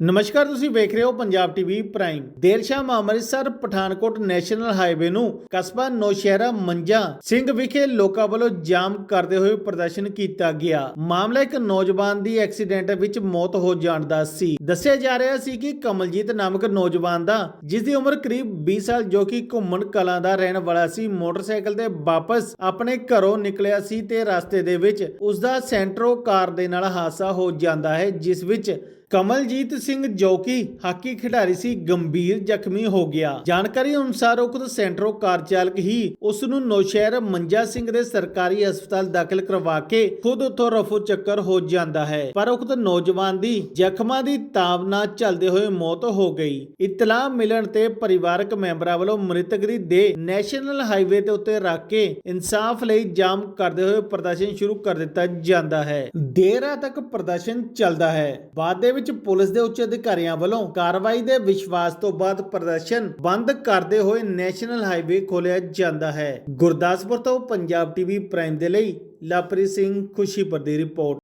ਨਮਸਕਾਰ, ਤੁਸੀਂ ਵੇਖ ਰਹੇ ਹੋ ਪੰਜਾਬ ਟੀਵੀ ਪ੍ਰਾਈਮ। ਦੇਰ ਸ਼ਾਮ ਅੰਮ੍ਰਿਤਸਰ, ਪਠਾਨਕੋਟ ਨੈਸ਼ਨਲ ਹਾਈਵੇ ਨੂੰ ਕਸਬਾ ਨੌਸ਼ਹਿਰਾ ਮੰਜਾ ਸਿੰਘ ਵਿਖੇ ਲੋਕਾਂ ਵੱਲੋਂ ਜਾਮ ਕਰਦੇ ਹੋਏ ਪ੍ਰਦਰਸ਼ਨ ਕੀਤਾ ਗਿਆ। ਮਾਮਲਾ ਇੱਕ ਨੌਜਵਾਨ ਦੀ ਐਕਸੀਡੈਂਟ ਵਿੱਚ ਮੌਤ ਹੋ ਜਾਣ ਦਾ ਸੀ। ਦੱਸਿਆ ਜਾ ਰਿਹਾ ਸੀ ਕਿ ਕਮਲਜੀਤ ਨਾਮਕ ਨੌਜਵਾਨ ਦਾ, ਜਿਸ ਦੀ ਉਮਰ ਕਰੀਬ 20 ਸਾਲ ਜੋ ਕਿ ਘੁੰਮਣ ਕਲਾਂ ਦਾ ਰਹਿਣ ਵਾਲਾ ਸੀ, ਮੋਟਰਸਾਈਕਲ ਤੇ ਵਾਪਸ ਆਪਣੇ ਘਰੋਂ ਨਿਕਲਿਆ ਸੀ ਤੇ ਰਸਤੇ ਦੇ ਵਿੱਚ ਉਸ ਦਾ ਸੈਂਟਰੋ ਕਾਰ ਦੇ ਨਾਲ ਹਾਦਸਾ ਹੋ ਜਾਂਦਾ ਹੈ, ਜਿਸ ਵਿੱਚ ਕਮਲਜੀਤ ਸਿੰਘ ਜੋ ਕਿ ਹਾਕੀ ਖਿਡਾਰੀ ਸੀ, ਗੰਭੀਰ ਜ਼ਖਮੀ ਹੋ ਗਿਆ। ਜਾਣਕਾਰੀ ਅਨੁਸਾਰ ਉਕਤ ਸੈਂਟਰੋ ਕਾਰ ਚਾਲਕ ਹੀ ਉਸ ਨੂੰ ਨੌਸ਼ਹਿਰ ਮੰਜਾ ਸਿੰਘ ਦੇ ਸਰਕਾਰੀ ਹਸਪਤਾਲ ਦਾਖਲ ਕਰਵਾ ਕੇ ਖੁਦ ਉੱਥੋਂ ਰਫੂ ਚੱਕਰ ਹੋ ਜਾਂਦਾ ਹੈ। ਪਰ ਉਕਤ ਨੌਜਵਾਨ ਦੀ ਜ਼ਖਮਾਂ ਦੀ ਤਾਬ ਨਾਲ ਚੱਲਦੇ ਹੋਏ ਮੌਤ ਹੋ ਗਈ। ਇਤਲਾਹ ਮਿਲਣ ਤੇ ਪਰਿਵਾਰਕ ਮੈਂਬਰਾਂ ਵੱਲੋਂ ਮ੍ਰਿਤਕ ਦੀ ਦੇ ਨੈਸ਼ਨਲ ਹਾਈਵੇ ਦੇ ਉੱਤੇ ਰੱਖ ਕੇ ਇਨਸਾਫ ਲਈ ਜਾਮ ਕਰਦੇ ਹੋਏ ਪ੍ਰਦਰਸ਼ਨ ਸ਼ੁਰੂ ਕਰ ਦਿੱਤਾ ਜਾਂਦਾ ਹੈ। ਦੇਰ ਤੱਕ ਪ੍ਰਦਰਸ਼ਨ ਚੱਲਦਾ ਹੈ। ਬਾਅਦ ਦੇ ਵਿੱਚ ਪੁਲਿਸ ਦੇ ਉੱਚ ਅਧਿਕਾਰੀਆਂ ਵੱਲੋਂ ਕਾਰਵਾਈ ਦੇ ਵਿਸ਼ਵਾਸ ਤੋਂ ਬਾਅਦ ਪ੍ਰਦਰਸ਼ਨ ਬੰਦ ਕਰਦੇ ਹੋਏ ਨੈਸ਼ਨਲ ਹਾਈਵੇ ਖੋਲਿਆ ਜਾਂਦਾ ਹੈ। ਗੁਰਦਾਸਪੁਰ ਤੋਂ ਪੰਜਾਬ ਟੀਵੀ ਪ੍ਰਾਈਮ ਦੇ ਲਈ ਲਾਪਰੀ ਸਿੰਘ ਖੁਸ਼ੀਪੁਰ ਦੀ ਰਿਪੋਰਟ।